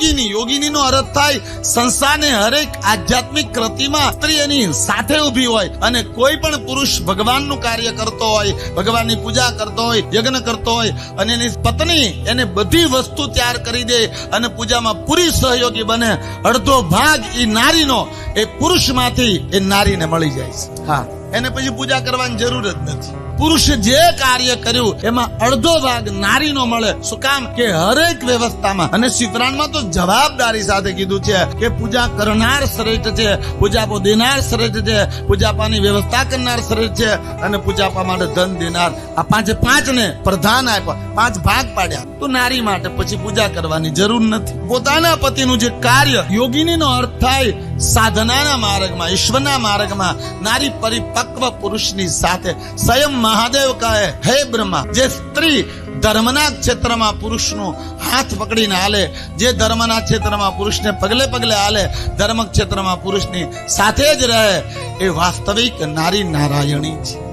યોગીની યોગીની નો અર્થ થાય સંસારને હરેક આધ્યાત્મિક કૃતિમાં સ્ત્રી એની સાથે ઊભી હોય અને કોઈ પણ પુરુષ ભગવાનનું કાર્ય કરતો હોય ભગવાનની પૂજા કરતો હોય યજ્ઞ કરતો હોય અને એની પત્ની એને બધી વસ્તુ તૈયાર કરી દે અને પૂજામાં પૂરી સહયોગી બને અડધો ભાગ એ નારીનો એ પુરુષમાંથી એ નારીને મળી જાય છે. હા. એને પછી પૂજા કરવાની જરૂર જ નથી. પુરુષ જે કાર્ય કર્યું, એમાં અડધો ભાગ નારીનો મળે. શું કામ? કે હરેક વ્યવસ્થામાં. અને શિવરાણમાં તો જવાબદારી સાથે કીધું છે કે પૂજા કરનાર શ્રેષ્ઠ છે પૂજાપો દેનાર શ્રેષ્ઠ છે પૂજાપાની વ્યવસ્થા કરનાર શ્રેષ્ઠ છે, અને પૂજાપા માટે ધન દેનાર. આ પાંચે પાંચ ને પ્રધાન આપ્યા, પાંચ ભાગ પાડ્યા. તો નારી માટે પછી પૂજા કરવાની જરૂર નથી. પોતાના પતિનું જે કાર્ય, યોગીનીનો અર્થ થાય સાધનાના માર્ગમાં, ઈશ્વરના માર્ગમાં નારી પરિપક્વ પુરુષની સાથે સ્વયં મહાદેવ કહે, હે બ્રહ્મા, જે સ્ત્રી ધર્મના ક્ષેત્રમાં પુરુષનો હાથ પકડીને હાલે, જે ધર્મના ક્ષેત્રમાં પુરુષને પગલે પગલે હાલે, ધર્મ ક્ષેત્રમાં પુરુષની સાથે જ રહે, એ વાસ્તવિક નારી નારાયણી છે.